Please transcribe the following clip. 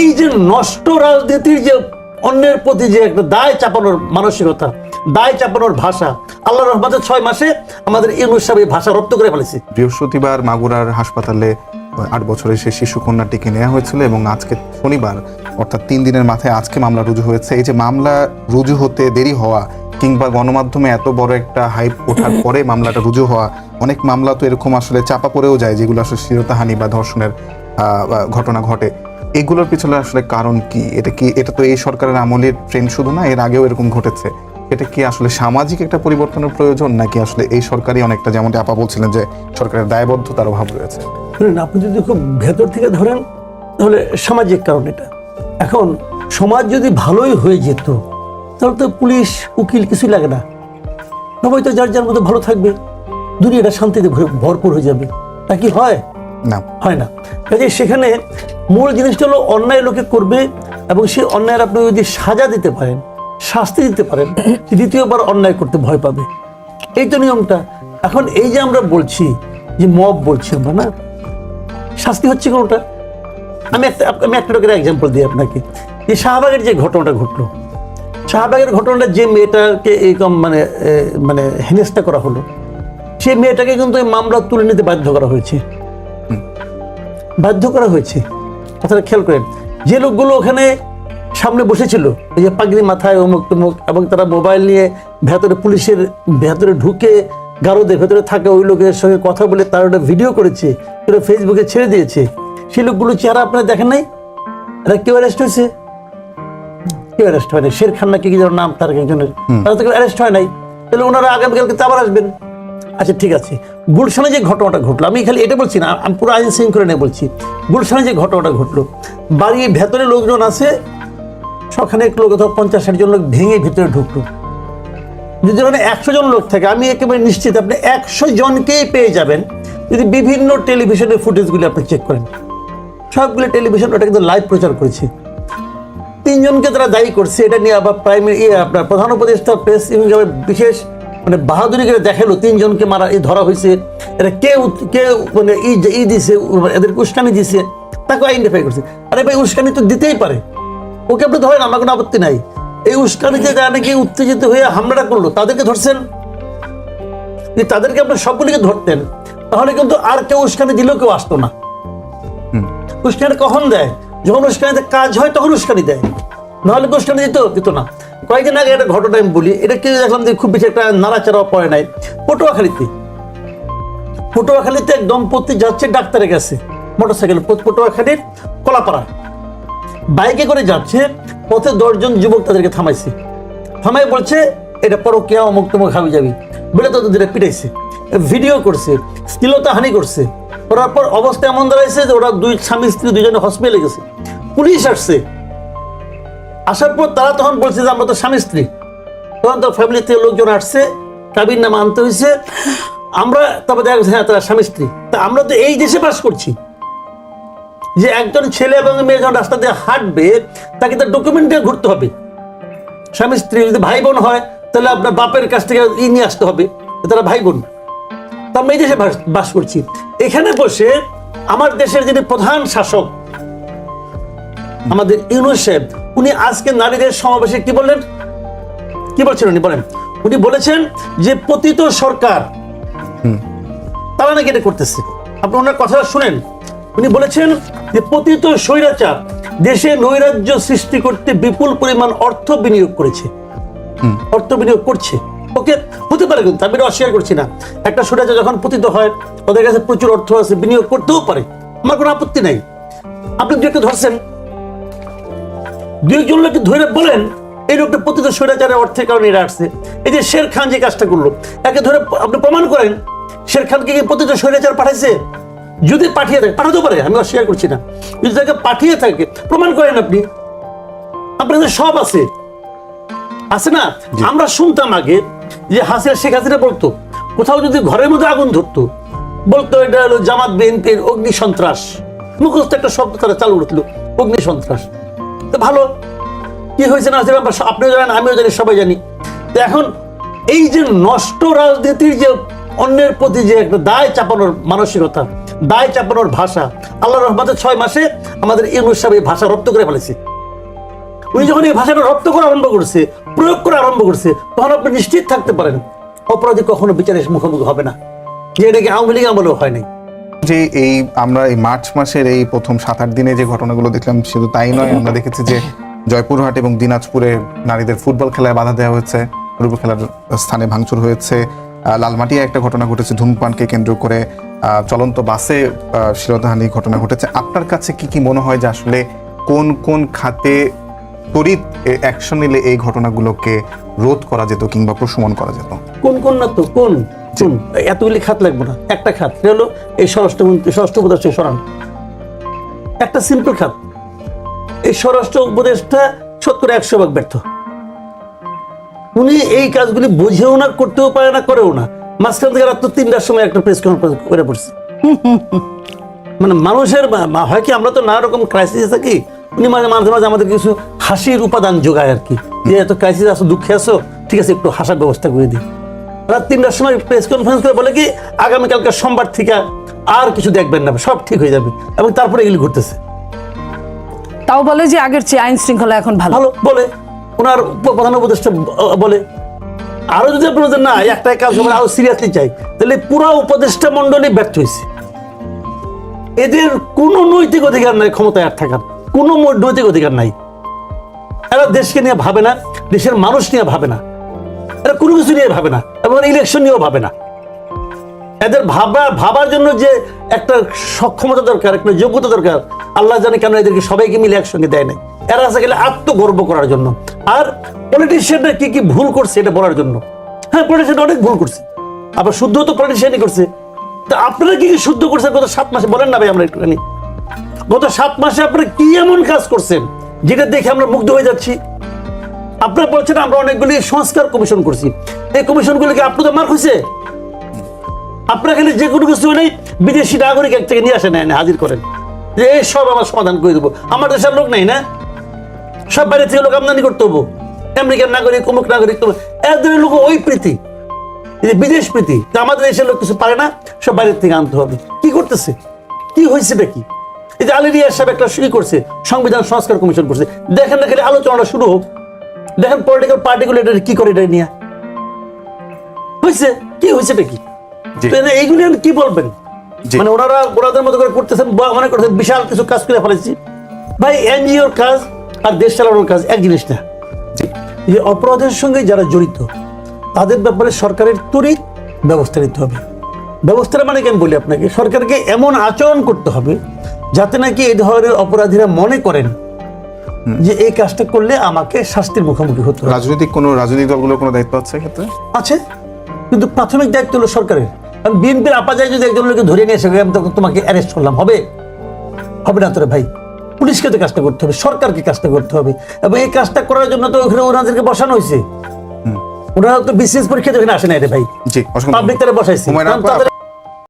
এই যে নষ্ট রাজনীতির যে অন্যের প্রতি যে একটা দায় চাপানোর মানসিকতা, দায় চাপানোর ভাষা, আল্লাহ রহমতের ছয় মাসে আমাদের ইউনুস সাহেব এই ভাষা রপ্ত করে ফেলেছে। বৃহস্পতিবার মাগুরার হাসপাতালে আট বছরের সেই শিশু কন্যাটিকে নেওয়া হয়েছিল এবং আজকে শনিবার, অর্থাৎ তিন দিনের মাথায় আজকে মামলা রুজু হয়েছে। এই যে মামলা রুজু হতে দেরি হওয়া কিংবা গণমাধ্যমে এত বড় একটা হাইপ ওঠার পরে মামলাটা রুজু হওয়া, অনেক মামলা তো এরকম আসলে চাপা পড়েও যায়, যেগুলো আসলে শিরতাহানি বা ধর্ষণের ঘটনা ঘটে। এগুলোর পিছনে আসলে কারণ কি? এটা কি এটা তো এই সরকারের আমলের ট্রেন্ড শুধু না এর আগেও এরকম ঘটেছে। এটা কি আসলে সামাজিক একটা পরিবর্তনের প্রয়োজন নাকি আসলে এই সরকারই অনেকটা যেমনটি আপা বলছিলেন যে সরকারের দায়বদ্ধতার অভাব রয়েছে? আপনি যদি খুব ভেতর থেকে ধরেন তাহলে সামাজিক কারণ এটা। এখন সমাজ যদি ভালোই হয়ে যেত তাহলে তো পুলিশ উকিল কিছুই লাগে না। সবাই তো যার যার মধ্যে ভালো থাকবে। দুনিয়াটা শান্তিতে ভরপুর হয়ে যাবে। তা কি হয়? না। হয় না। কাজে সেখানে মূল জিনিসটা হলো অন্যায় লোকে করবে এবং সেই অন্যায়ের আপনি যদি সাজা দিতে পারেন শাস্তি দিতে পারেন দ্বিতীয়বার অন্যায় করতে ভয় পাবে। এই তো নিয়মটা। এখন এই যে আমরা বলছি যে মব বলছি আমরা না? শাস্তি হচ্ছে কোনটা? আমি একটা আমি একটা লোকের এক্সাম্পল দিই আপনাকে। যে শাহবাগের যে ঘটনাটা ঘটলো শাহবাগের ঘটনাটা যে মেয়েটাকে এরকম মানে মানে হেনস্থা করা হলো সেই মেয়েটাকে কিন্তু এই মামলা তুলে নিতে বাধ্য করা হয়েছে। বাধ্য করা হয়েছে। কথাটা খেয়াল করেন যে লোকগুলো ওখানে সামনে বসেছিল ওই যে পাগড়ি মাথায় অমুক তমুক এবং তারা মোবাইল নিয়ে ভেতরে পুলিশের ভেতরে ঢুকে গারদে ভেতরে থাকা ওই লোকের সঙ্গে কথা বলে তার ওটা ভিডিও করেছে সেটা ফেসবুকে ছেড়ে দিয়েছে। সেই লোকগুলো চেহারা আপনারা দেখেন নাই? এরা কেউ অ্যারেস্ট হয়েছে? কেউ অ্যারেস্ট হয় নাই শের খান নাকি কি যেন নাম তার একজনের। তারা তো কেউ অ্যারেস্ট হয় নাই। তাহলে ওনারা আগামীকালকে তো আবার আসবেন। আচ্ছা ঠিক আছে। গুলশানে যে ঘটনাটা ঘটলো, আমি খালি এটা বলছি না, আমি পুরো আইন শৃঙ্খলা নিয়ে বলছি। গুলশানে যে ঘটনাটা ঘটলো, বাড়ির ভেতরে লোকজন আছে, সখানে এক লোক অথবা পঞ্চাশ ষাট জন লোক ভেঙে ভিতরে ঢুকলো। যদি ওখানে একশো জন লোক থাকে, আমি একেবারে নিশ্চিত আপনি একশো জনকেই পেয়ে যাবেন। যদি বিভিন্ন টেলিভিশনের ফুটেজগুলি আপনি চেক করেন, সবগুলো টেলিভিশন ওটা কিন্তু লাইভ প্রচার করেছে। তিনজনকে তারা দায়ী করছে, এটা নিয়ে আবার প্রাইমারি আপনার প্রধান উপদেষ্টা প্রেস ইউনিট বিশেষ মানে বাহাদুরি করে দেখাল তিনজনকে মারা এই ধরা হয়েছে এটা কে কে মানে ই যে- ই দিছে এদেরকে উস্কানি দিছে তাকে আইডেন্টিফাই করছে। আরে ভাই উস্কানি তো দিতেই পারে। ওকে আপনি ধরেন আমার কোনো আপত্তি নাই। এই উস্কানিতে যারা নাকি উত্তেজিত হয়ে হামলাটা করল তাদেরকে ধরছেন? যদি তাদেরকে আপনি সবগুলিকে ধরতেন তাহলে কিন্তু আর কেউ উস্কানি দিলেও কেউ আসতো না। উস্কানি কখন দেয়? যখন উস্কানিতে কাজ হয় তখন উস্কানি দেয়। নাহলে উস্কানি দিত দিত না। কয়েকদিন আগে একটা ঘটনা আমি বলি, এটা কেউ দেখলাম যে খুব বেশি একটা নাড়াচাড়াও পড়ে নাই। পটুয়াখালীতে। পটুয়াখালীতে এক দম্পতি যাচ্ছে ডাক্তারের কাছে। মোটরসাইকেল পটুয়াখালীর কলাপাড়া। বাইকে করে যাচ্ছে, পথে দশজন যুবক তাদেরকে থামাইছে। থামাই বলছে, এটা পরকিয়া, অমুক তমুক, হাবি যাবি বলে তো তাদের পিটাইছে। ভিডিও করছে শ্লীলতাহানি করছে। করার পর অবস্থা এমন দাঁড়াইছে যে ওরা দুই স্বামী স্ত্রী দুজনে হসপিটালে গেছে। পুলিশ আসছে। আসার পর তারা তখন বলছে যে, আমরা তো স্বামী স্ত্রী। তখন তো ফ্যামিলি থেকে লোকজন আসছে কাবির নাম আনতে হয়েছে। আমরা তারপর দেখা গেছে হ্যাঁ তারা স্বামী স্ত্রী। তা আমরা তো এই দেশে বাস করছি। যে একজন ছেলে এবং মেয়ে যখন রাস্তা দিয়ে হাঁটবে, তাকে তার ডকুমেন্ট দিয়ে ঘুরতে হবে। স্বামী স্ত্রী যদি ভাই বোন হয়, তাহলে আপনার বাপের কাছ থেকে ই নিয়ে আসতে হবে তারা ভাই বোন তা আমরা এই দেশে বাস করছি। এখানে বসে আমার দেশের যিনি প্রধান শাসক আমাদের ইউনুস উনি আজকে নারীদের সমাবেশে কি বললেন? কি বলছেন উনি? বলেন। উনি বলেছেন যে পতিত সরকার তারা নাকি এটা করতেছে। আপনি ওনার কথাটা শুনেন। উনি বলেছেন যে পতিত স্বৈরাচার দেশে নৈরাজ্য সৃষ্টি করতে বিপুল পরিমাণ অর্থ বিনিয়োগ করেছে। অর্থ বিনিয়োগ করছে। ওকে হতে পারে কিন্তু আমি অস্বীকার করছি না। একটা স্বৈরাচার যখন পতিত হয় ওদের কাছে প্রচুর অর্থ আছে বিনিয়োগ করতেও পারে। আমার কোনো আপত্তি নাই। আপনি দু একটা ধরছেন। দুই একজন লোককে ধরে বলেন এই লোকটা পতিত স্বৈরাচারের অর্থের কারণে এরা আসছে। এই যে শের খান যে কাজটা করল একে ধরে আপনি প্রমাণ করেন শের খানকে কি পতিত স্বৈরাচার পাঠাইছে? যদি পাঠিয়ে থাকে পাঠাতেও পারে আমি অস্বীকার করছি না। যদি তাকে পাঠিয়ে থাকে প্রমাণ করেন আপনি। আপনাদের সব আছে। আছে না? আমরা শুনতাম আগে যে হাসিনা শেখ হাসিনা বলতো কোথাও যদি ঘরের মধ্যে আগুন ধরতো বলতো এটা হলো জামাত বিএনপির অগ্নি সন্ত্রাস। মুখস্থ একটা শব্দ তারা চালু করছিল অগ্নি সন্ত্রাস। তো ভালো। কি হয়েছে না হয়েছে আপনিও জানেন, আমিও জানি, সবাই জানি। তো এখন এই যে নষ্ট রাজনীতির যে অন্যের প্রতি যে একটা দায় চাপানোর মানসিকতা, দায় চাপানোর ভাষা আল্লাহ রহমতের ছয় মাসে আমাদের ইউনুস সাহেব এই ভাষা রপ্ত করে ফেলেছে। উনি যখন এই ভাষাটা রপ্ত করা আরম্ভ করছে, প্রয়োগ করা আরম্ভ করছে, তখন আপনি নিশ্চিত থাকতে পারেন, অপরাধী কখনো বিচারের মুখোমুখি হবে না। যে এটাকে আওয়ামী লীগ আমলেও হয়নি যে এই আমরা এই মার্চ মাসের এই প্রথম সাত আট দিনে যে ঘটনাগুলো দেখলাম শুধু তাই নয় আমরা দেখেছি যে জয়পুরহাট এবং দিনাজপুরে নারীদের ফুটবল খেলায় বাধা দেওয়া হয়েছে ফুটবল খেলার স্থানে ভাঙচুর হয়েছে। লালমাটিয়া একটা ঘটনা ঘটেছে ধূমপানকে কেন্দ্র করে চলন্ত বাসে আহ, শিরোধাহানি ঘটনা ঘটেছে। আপনার কাছে কি কি মনে হয় যে আসলে কোন কোন খাতে তড়িৎ অ্যাকশন নিলে এই ঘটনাগুলোকে রোধ করা যেত কিংবা প্রশমন করা যেত? কোন কোন না তো কোন? কোন এতগুলি খাত লাগবে না একটা খাত। সেটা হলো এই স্বরাষ্ট্রমন্ত্রী স্বরাষ্ট্র উপদেষ্টা সরান একটা সিম্পল খাত। এই স্বরাষ্ট্র উপদেষ্টা শতকরা একশো ভাগ ব্যর্থ। উনি এই কাজগুলি বুঝেও না করতেও পারে না করেও না। মাঝখান থেকে রাত্র তিনটার সময় একটা প্রেস কনফারেন্স করে পড়ছে। মানে মানুষের হয় কি আমরা তো নানা রকম ক্রাইসিস থাকি উনি মাঝে মাঝে মাঝে আমাদের কিছু হাসির উপাদান যোগায় আর কি। যে এত ক্রাইসিস আসো দুঃখে আসো ঠিক আছে একটু হাসার ব্যবস্থা করে দিই। রাত তিনটার সময় প্রেস কনফারেন্স করে বলে কি আগামীকালকে সোমবার থেকে আর কিছু দেখবেন না সব ঠিক হয়ে যাবে। এবং তারপরে এগুলি ঘুরতেছে তাও বলে যে আগের চেয়ে আইন শৃঙ্খলা এখন ভালো। ভালো বলে। ওনার প্রধান উপদেষ্টা বলে। আরও যদি বলতেন, না একটাই কাজ হবে আরও সিরিয়াসলি চাই। তাহলে পুরো উপদেষ্টা মন্ডলী ব্যর্থ হয়েছে। এদের কোনো নৈতিক অধিকার নাই ক্ষমতায় আর থাকার। কোনো নৈতিক অধিকার নাই। এরা দেশকে নিয়ে ভাবে না দেশের মানুষ নিয়ে ভাবে না। এরা কোনো কিছু নিয়ে ভাবে না, এবং ইলেকশন নিয়েও ভাবে না। এদের ভাবা, ভাবার জন্য যে একটা সক্ষমতা দরকার, একটা যোগ্যতা দরকার, আল্লাহ জানে কেন এদেরকে সবাইকে মিলে একসঙ্গে দেয় নাই। এরা আছে গেলে আত্মগর্ব করার জন্য। আর পলিটিশিয়ানরা কি কি ভুল করছে এটা বলার জন্য? হ্যাঁ পলিটিশিয়ান অনেক ভুল করছে। আবার শুদ্ধ তো পলিটিশিয়ানই করছে। তা আপনারা কি কি শুদ্ধ করছেন গত সাত মাসে? বলেন না ভাই আমরা একটুখানি। গত সাত মাসে আপনারা কি এমন কাজ করছেন? যেটা দেখে আমরা মুগ্ধ হয়ে যাচ্ছি। আপনারা বলছেন আমরা অনেকগুলি সংস্কার কমিশন করছি। এই কমিশনগুলিকে আপনাদের মার্ক হয়েছে। আপনার এখানে যে কোনো কিছু নেই বিদেশি নাগরিক এক থেকে নিয়ে আসেন, এনে হাজির করেন। যে এই সব আমার সমাধান করে দেবো। আমার দেশের লোক নেই না? সব বাইরে থেকে লোক আমদানি করতে হব। আমেরিকান নাগরিক, অমুক নাগরিক এদের লোক ওই প্রীতি। বিদেশ প্রীতি, তা আমাদের দেশের লোক কিছু পারে না, সব বাইরের থেকে আনতে হবে। কি করতেছে? কি হয়েছে কি? এই যে আলিরিয়া সাহেব একটা শুরু করছে, সংবিধান সংস্কার কমিশন করছে। দেখেন না খালি আলোচনাটা শুরু হোক। দেখেন পলিটিক্যাল পার্টিগুলো এটা কি করে এটা নিয়ে? হয়েছে কি হয়েছে কি? এনে এইগুলি আপনি কি বলবেন? মানে ওনারা ওনাদের মতো করে করতেছেন বা মনে করছেন বিশাল কিছু কাজ করে ফেলেছি। ভাই এনজিওর কাজ আর দেশ চালানোর কাজ এক জিনিস না। যে অপরাধের সঙ্গে যারা জড়িত তাদের ব্যাপারে সরকারের তড়িৎ ব্যবস্থা নিতে হবে। ব্যবস্থাটা মানে কেন বলি আপনাকে? সরকারকে এমন আচরণ করতে হবে যাতে নাকি এই ধরনের অপরাধীরা মনে করেন যে এই কাজটা করলে আমাকে শাস্তির মুখোমুখি হতে রাজনৈতিক কোনো রাজনৈতিক দলগুলোর কোনো দায়িত্ব আছে ক্ষেত্রে আছে। কিন্তু প্রাথমিক দায়িত্ব হলো সরকারের। কারণ বিএনপির আপা যায় যদি একজন লোককে ধরে নিয়ে এসে আমি তখন তোমাকে অ্যারেস্ট করলাম। হবে? হবে না তোরে ভাই। পুলিশকে তো কাজটা করতে হবে সরকারকে কাজটা করতে হবে। এবং এই কাজটা করার জন্য তো ওখানে ওনাদেরকে বসানো হয়েছে। ওনারা তো বিসিএস পরীক্ষা তো এখানে আসে না রে ভাই। পাবলিক তারা বসাইছে।